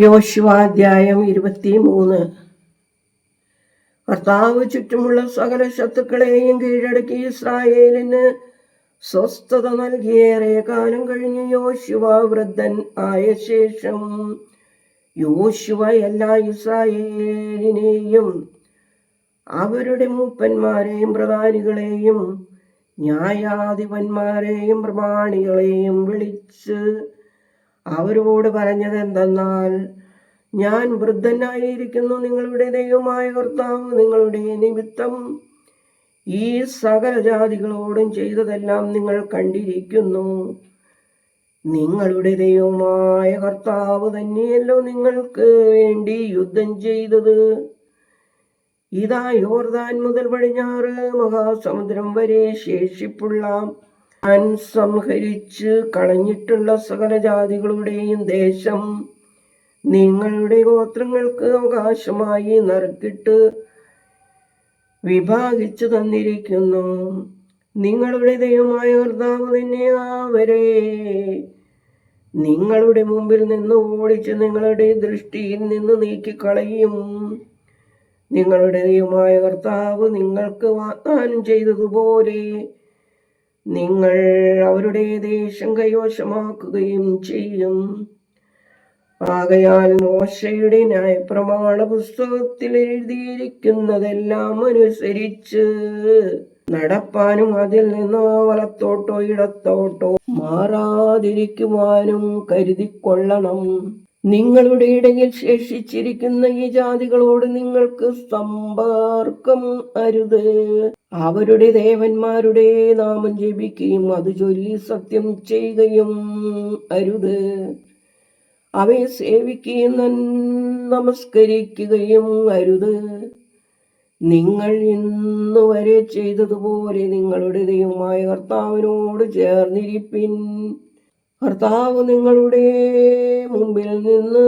യോശുവാധ്യായം ഇരുപത്തി മൂന്ന് കർത്താവ് ചുറ്റുമുള്ള സകല ശത്രുക്കളെയും കീഴടക്കി ഇസ്രായേലിന് സ്വസ്ഥത നൽകിയേറെ കാലം കഴിഞ്ഞ് യോശുവ വൃദ്ധൻ ആയ ശേഷം യോശുവ എല്ലാ ഇസ്രായേലിനെയും അവരുടെ മൂപ്പന്മാരെയും പ്രധാനികളെയും ന്യായാധിപന്മാരെയും പ്രമാണികളെയും വിളിച്ച് അവരോട് പറഞ്ഞത് എന്തെന്നാൽ ഞാൻ വൃദ്ധനായിരിക്കുന്നു നിങ്ങളുടെ ദൈവമായ കർത്താവ് നിങ്ങളുടെ നിമിത്തം ഈ സകല ജാതികളോടും ചെയ്തതെല്ലാം നിങ്ങൾ കണ്ടിരിക്കുന്നു. നിങ്ങളുടെ ദൈവമായ കർത്താവ് തന്നെയല്ലോ നിങ്ങൾക്ക് വേണ്ടി യുദ്ധം ചെയ്തത്. ഇതാ യോർദാൻ മുതൽ പടിഞ്ഞാറ് മഹാസമുദ്രം വരെ ശേഷിപ്പുള്ള ഞാൻ സംഹരിച്ച് കളഞ്ഞിട്ടുള്ള സകല ജാതികളുടെയും ദേശം നിങ്ങളുടെ ഗോത്രങ്ങൾക്ക് അവകാശമായി നറുക്കിട്ട് വിഭാഗിച്ചു തന്നിരിക്കുന്നു. നിങ്ങളുടെ ദൈവമായ കർത്താവ് തന്നെ അവരെ നിങ്ങളുടെ മുമ്പിൽ നിന്ന് ഓടിച്ച് നിങ്ങളുടെ ദൃഷ്ടിയിൽ നിന്ന് നീക്കിക്കളയും. നിങ്ങളുടെ ദൈവമായ കർത്താവ് നിങ്ങൾക്ക് വാഗ്ദാനം ചെയ്തതുപോലെ നിങ്ങൾ അവരുടെ ദേശം കൈവശമാക്കുകയും ചെയ്യും. ആകയാൽ മോശയുടെ ന്യായപ്രമാണ പുസ്തകത്തിൽ എഴുതിയിരിക്കുന്നതെല്ലാം അനുസരിച്ച് നടപ്പാനും അതിൽ നിന്ന് വലത്തോട്ടോ ഇടത്തോട്ടോ മാറാതിരിക്കുവാനും കരുതിക്കൊള്ളണം. നിങ്ങളുടെ ഇടയിൽ ശേഷിച്ചിരിക്കുന്ന ഈ ജാതികളോട് നിങ്ങൾക്ക് സമ്പർക്കം അരുത്. അവരുടെ ദേവന്മാരുടെ നാമം ജപിക്കുകയും അത് ചൊല്ലി സത്യം ചെയ്യുകയും അരുത്. അവയെ സേവിക്കുകയും നമസ്കരിക്കുകയും അരുത്. നിങ്ങൾ ഇന്ന് വരെ ചെയ്തതുപോലെ നിങ്ങളുടെ ദൈവമായ കർത്താവിനോട് ചേർന്നിരിപ്പിൻ. കർത്താവ് നിങ്ങളുടെ മുമ്പിൽ നിന്ന്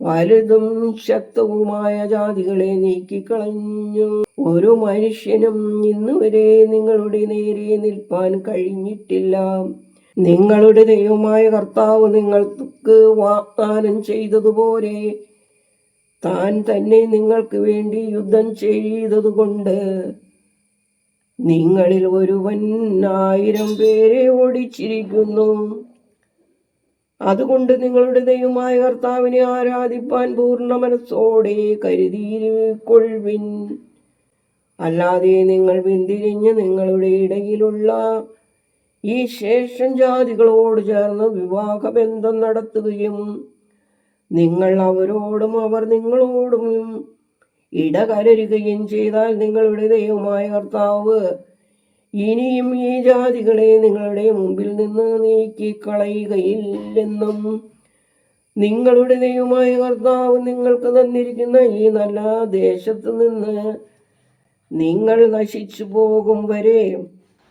വലുതും ശക്തവുമായ ജാതികളെ നീക്കിക്കളഞ്ഞു. ഒരു മനുഷ്യനും ഇന്ന് വരെ നിങ്ങളുടെ നേരെ നിൽപ്പാൻ കഴിഞ്ഞിട്ടില്ല. നിങ്ങളുടെ ദൈവമായ കർത്താവ് നിങ്ങൾക്ക് വാഗ്ദാനം ചെയ്തതുപോലെ താൻ തന്നെ നിങ്ങൾക്ക് വേണ്ടി യുദ്ധം ചെയ്തതുകൊണ്ട് നിങ്ങളിൽ ഒരുവൻ ആയിരം പേരെ ഓടിച്ചിരിക്കുന്നു. അതുകൊണ്ട് നിങ്ങളുടെ ദൈവമായ കർത്താവിനെ ആരാധിപ്പാൻ പൂർണ മനസ്സോടെ കരുതിയിരിക്കൊള്ളുവിൻ അല്ലാതെ നിങ്ങൾ പിന്തിരിഞ്ഞ് നിങ്ങളുടെ ഇടയിലുള്ള ഈ ശേഷം ജാതികളോട് ചേർന്ന് വിവാഹബന്ധം നടത്തുകയും നിങ്ങൾ അവരോടും അവർ നിങ്ങളോടും ഇടകലരുകയും ചെയ്താൽ നിങ്ങളുടെ ദൈവമായ കർത്താവ് ഇനിയും ഈ ജാതികളെ നിങ്ങളുടെ മുമ്പിൽ നിന്ന് നീക്കിക്കളയുകയില്ലെന്നും നിങ്ങളുടെ ദൈവമായ കർത്താവ് നിങ്ങൾക്ക് തന്നിരിക്കുന്ന ഈ നല്ല ദേശത്ത് നിന്ന് നിങ്ങൾ നശിച്ചു പോകും വരെ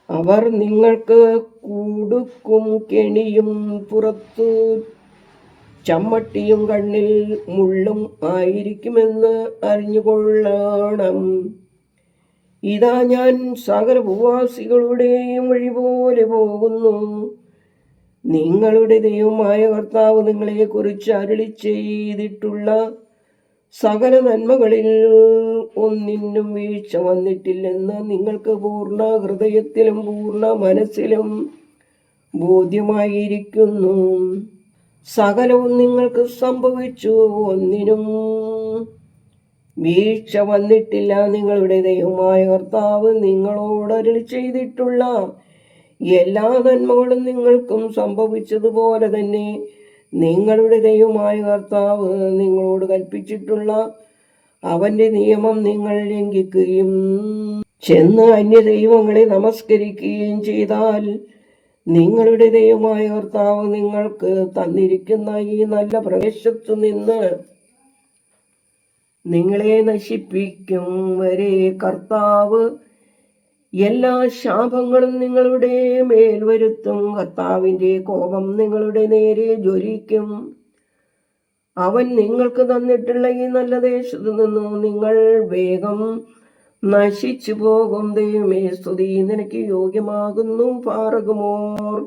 അവർ നിങ്ങൾക്ക് കുടുക്കും കെണിയും പുറത്തു ചമ്മട്ടിയും കണ്ണിൽ മുള്ളും ആയിരിക്കുമെന്ന് അറിഞ്ഞുകൊള്ളണം. ഇതാ ഞാൻ സകലഭൂവാസികളുടെയും വഴി പോലെ പോകുന്നു. നിങ്ങളുടെ ദൈവമായ കർത്താവ് നിങ്ങളെക്കുറിച്ച് അരുളി ചെയ്തിട്ടുള്ള സകല നന്മകളിൽ ഒന്നിനും വീഴ്ച വന്നിട്ടില്ലെന്ന് നിങ്ങൾക്ക് പൂർണ ഹൃദയത്തിലും പൂർണ മനസ്സിലും ബോധ്യമായിരിക്കുന്നു. സകലവും നിങ്ങൾക്ക് സംഭവിച്ചു ഒന്നിനും. വീഴ്ച വന്നിട്ടില്ല നിങ്ങളുടെ ദൈവമായ കർത്താവ് നിങ്ങളോട് ചെയ്തിട്ടുള്ള എല്ലാ നന്മകളും നിങ്ങൾക്കും സംഭവിച്ചതുപോലെ തന്നെ നിങ്ങളുടെ ദൈവമായ കർത്താവ് നിങ്ങളോട് കൽപ്പിച്ചിട്ടുള്ള അവന്റെ നിയമം നിങ്ങൾ ലംഘിക്കുകയും ചെന്ന് അന്യ ദൈവങ്ങളെ നമസ്കരിക്കുകയും ചെയ്താൽ നിങ്ങളുടെ ദൈവമായ കർത്താവ് നിങ്ങൾക്ക് തന്നിരിക്കുന്ന ഈ നല്ല പ്രദേശത്തു നിന്ന് നിങ്ങളെ നശിപ്പിക്കും വരെ കർത്താവ്. എല്ലാ ശാപങ്ങളും നിങ്ങളുടെ മേൽ വരുത്തും. കർത്താവിന്റെ കോപം നിങ്ങളുടെ നേരെ ജ്വലിക്കും. അവൻ നിങ്ങൾക്ക് തന്നിട്ടുള്ള ഈ നല്ല ദേശത്തു നിന്നും നിങ്ങൾ വേഗം നശിച്ചു പോകും ദൈവമേ സ്തുതി. നിനക്ക് യോഗ്യമാകുന്നു പാറകുമോർ.